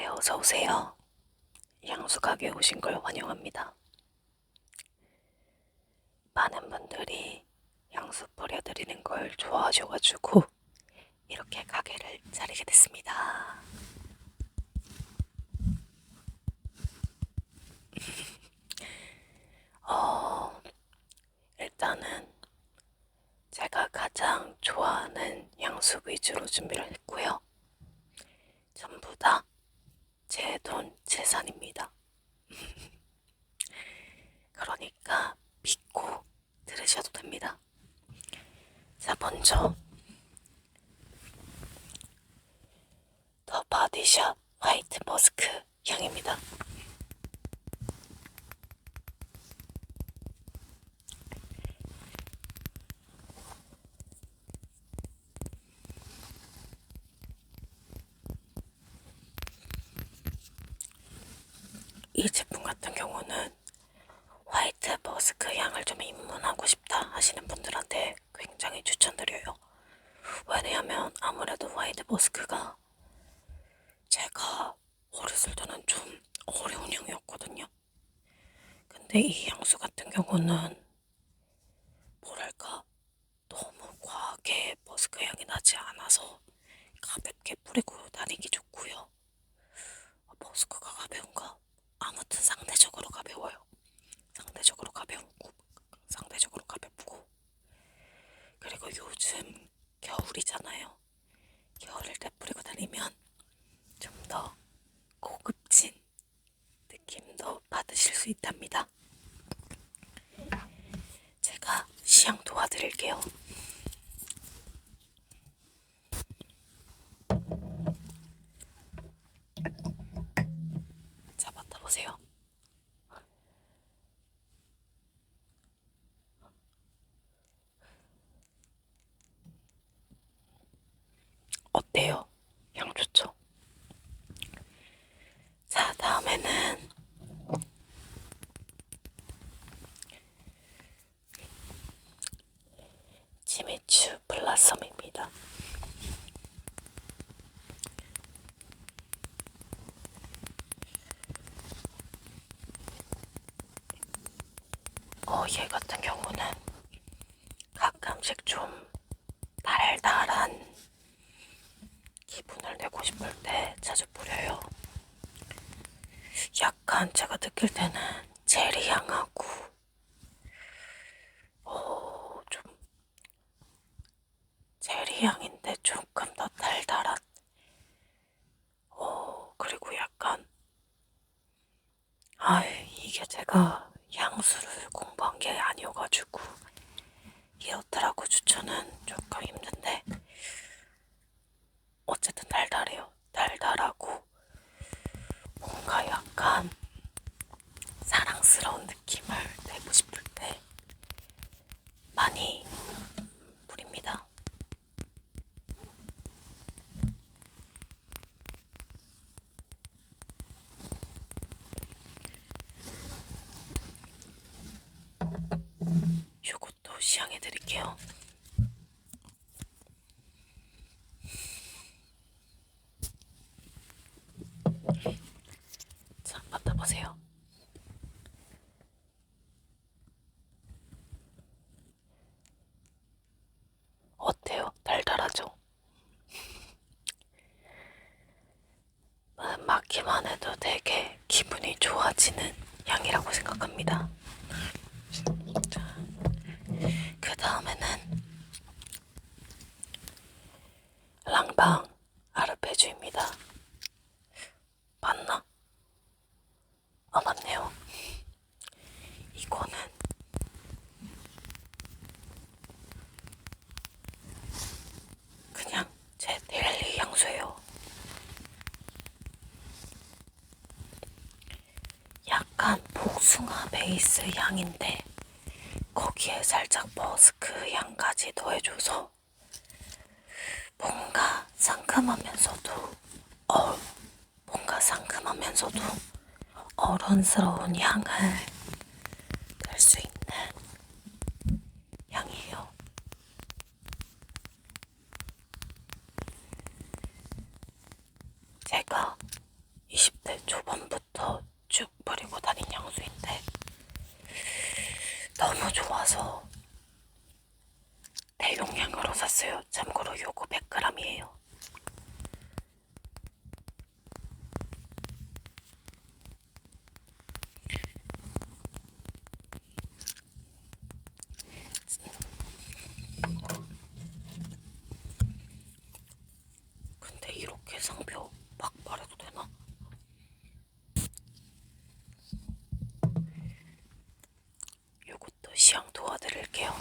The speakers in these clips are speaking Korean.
네, 어서 오세요. 향수 가게에 오신 걸 환영합니다. 많은 분들이 향수 뿌려드리는 걸 좋아하셔가지고 이렇게 가게를 차리게 됐습니다. 어, 일단은 제가 가장 좋아하는 향수 위주로 준비를 했고요. 전부 다 제 돈 재산입니다. 그러니까 믿고 들으셔도 됩니다. 자, 먼저 더 바디샵 화이트 머스크 향입니다. 이 제품 같은 경우는 화이트 머스크 향을 좀 입문하고 싶다 하시는 분들한테 굉장히 추천드려요. 왜냐하면 아무래도 화이트 머스크가 제가 어렸을 때는 좀 어려운 향이었거든요. 근데 이 향수 같은 경우는 뭐랄까 너무 과하게 머스크 향이 나지 않아서 가볍게 뿌리고 다니기 좋고요. 아, 머스크가 가벼운가? 아무튼 상대적으로 가벼워요. 상대적으로 가볍고 상대적으로 가볍고 그리고 요즘 겨울이잖아요. 겨울일 때 뿌리고 다니면 좀 더 고급진 느낌도 받으실 수 있답니다. 제가 시향 도와드릴게요. 자, 맡아 보세요. 향 좋죠? 자, 다음에는 지미추 블라썸입니다. 어, 얘 같은 경우는 가끔씩 좀 달달한 기분을 내고 싶을 때 자주 뿌려요. 약간 제가 느낄 때는 체리 향하고, 어, 좀 체리 향인데 조금 더 달달한, 어, 그리고 약간, 아, 이게 제가 향수를 공부한 게 아니어가지고 이렇더라고 추천은 조금 힘든데 어쨌든 달달해요. 달달하고 뭔가 약간 사랑스러운 느낌을 내고 싶을 때 많이 뿌립니다. 요것도 시향해 드릴게요. 자, 맡아보세요. 어때요? 달달하죠? 음, 맡기만 해도 되게 기분이 좋아지는 향이라고 생각합니다. 자, 그 다음에는 랑방 아르페주입니다. 맞나? 아 맞네요. 이거는 그냥 제 데일리 향수예요. 약간 복숭아 베이스 향인데 거기에 살짝 머스크 향까지 더해줘서 뭔가 상큼하면서도 어 뭔가 상큼하면서도 어른스러운 향을 낼 수 있는 향이에요. 제가 20대 초반부터 쭉 뿌리고 다닌 향수인데 너무 좋아서 넣어드릴게요.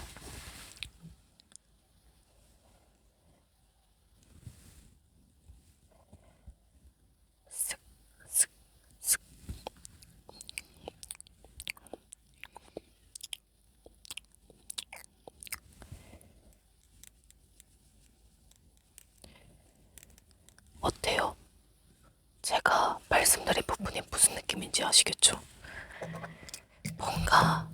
어때요? 제가 말씀드린 부분이 무슨 느낌인지 아시겠죠? 뭔가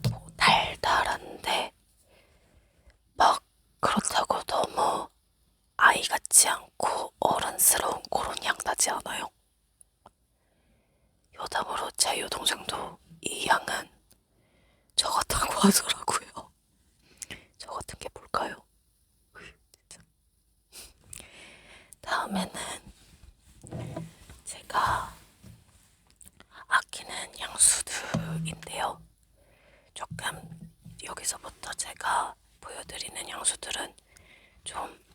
조금 여기서부터 제가 보여드리는 향수들은 좀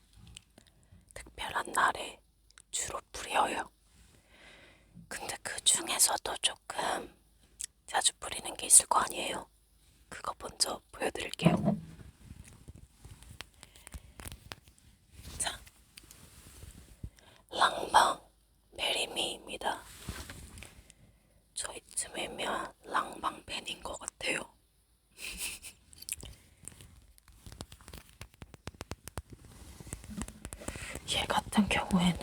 특별한 날에 주로 뿌려요. 근데 그 중에서도 조금 자주 뿌리는 게 있을 거 아니에요? 그거 먼저 보여드릴게요. 자, 랑방 메리미입니다. 저희쯤이면 랑방 팬인 것 같은 경우에는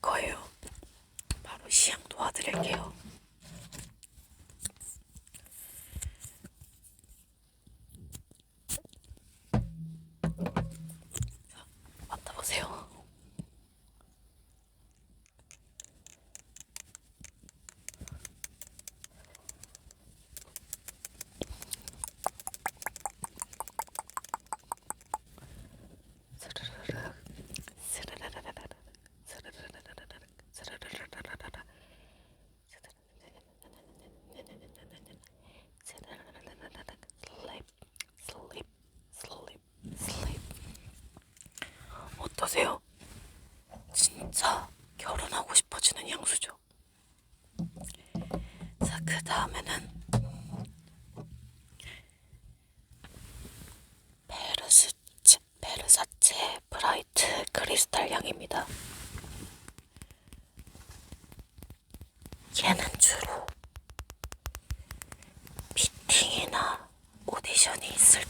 거예요. 바로 시향 도와드릴게요. 어떠세요? 진짜 결혼하고 싶어지는 향수죠. 자, 그 다음에는 베르스치, 베르사체 브라이트 크리스탈 향입니다. 얘는 주로 미팅이나 오디션이 있을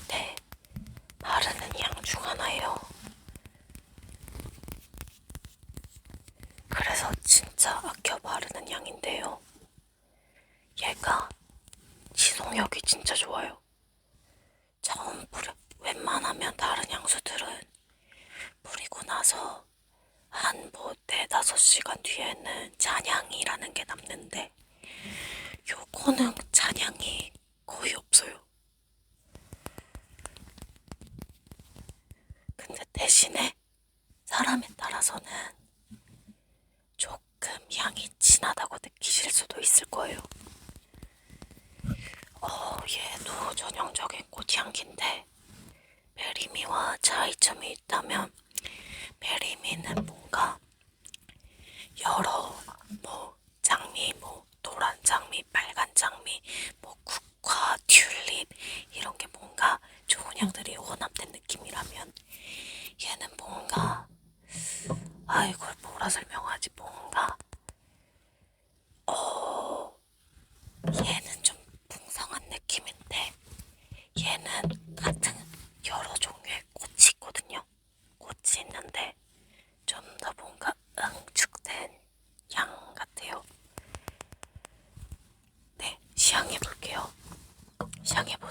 난향이라는 게 남는데 요거는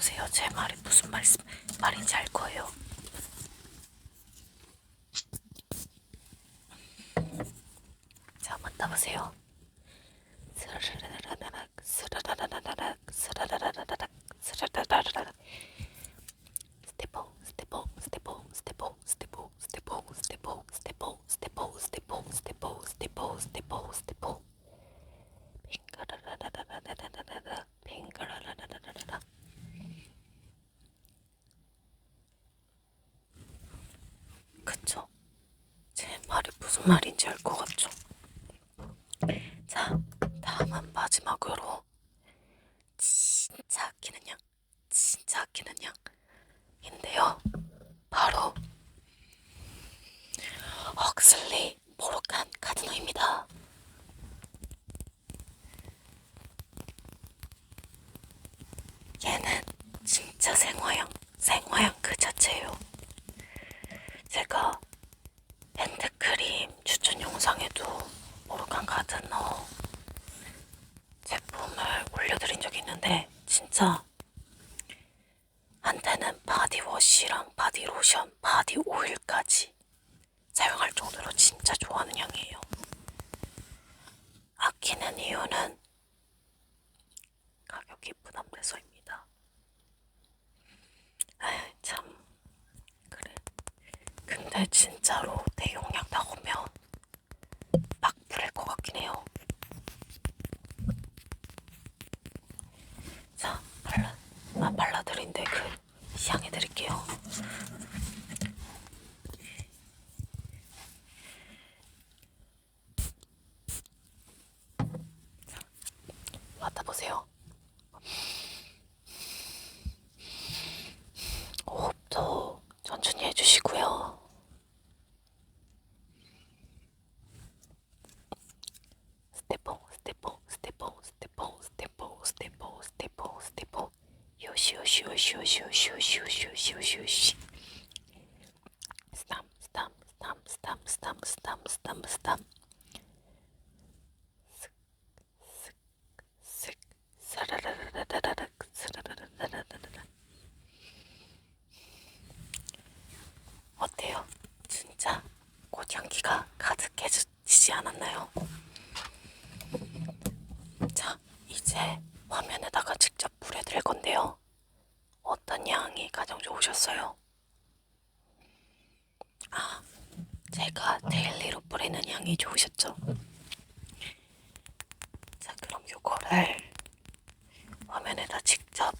보세요. 제 말이 무슨 말씀, 말인지 알 거예요. 자, 만나보세요. 말인지 알 것 같죠? 자, 다음은 마지막으로 진짜 아끼는 양, 진짜 아끼는 양인데요. 바로 헉슬리 모로칸 가드너입니다. 얘는 진짜 생화양, 생화양 그 자체예요. 제가 핸드크림 추천 영상에도 모로칸 가드너 제품을 올려드린 적이 있는데 진짜 한때는 바디워시랑 바디로션, 바디오일까지 사용할 정도로 진짜 좋아하는 향이에요. 아끼는 이유는 에이, 참 그래. 근데 진짜로 대용량 나오면 막 부를 것 같긴 해요. 자, 발라, 아, 발라드린데 그 향해드릴게요. 자, 맡아보세요. you 화면에다 직접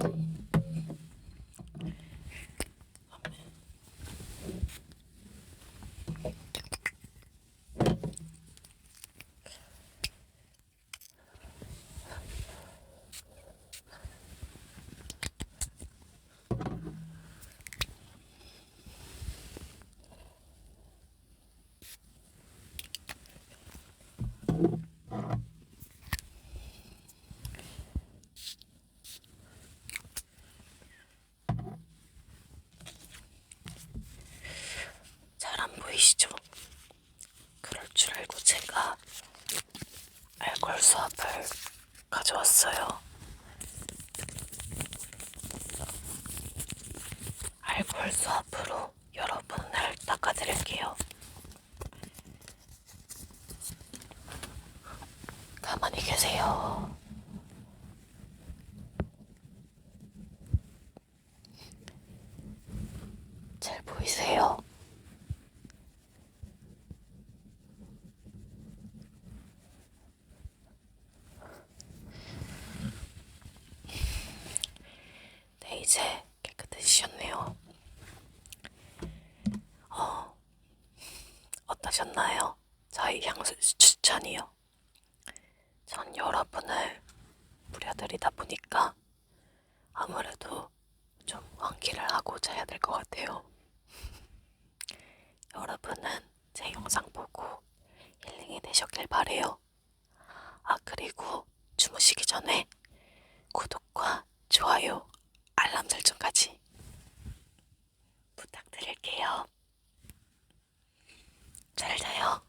Bye. 가져왔어요. 알콜 수압으로 여러분을 닦아드릴게요. 가만히 계세요. 추천이요. 전 여러분을 부려드리다 보니까 아무래도 좀 환기를 하고 자야 될 것 같아요. 여러분은 제 영상 보고 힐링이 되셨길 바래요. 아 그리고 주무시기 전에 구독과 좋아요, 알람 설정까지 부탁드릴게요. 잘 자요.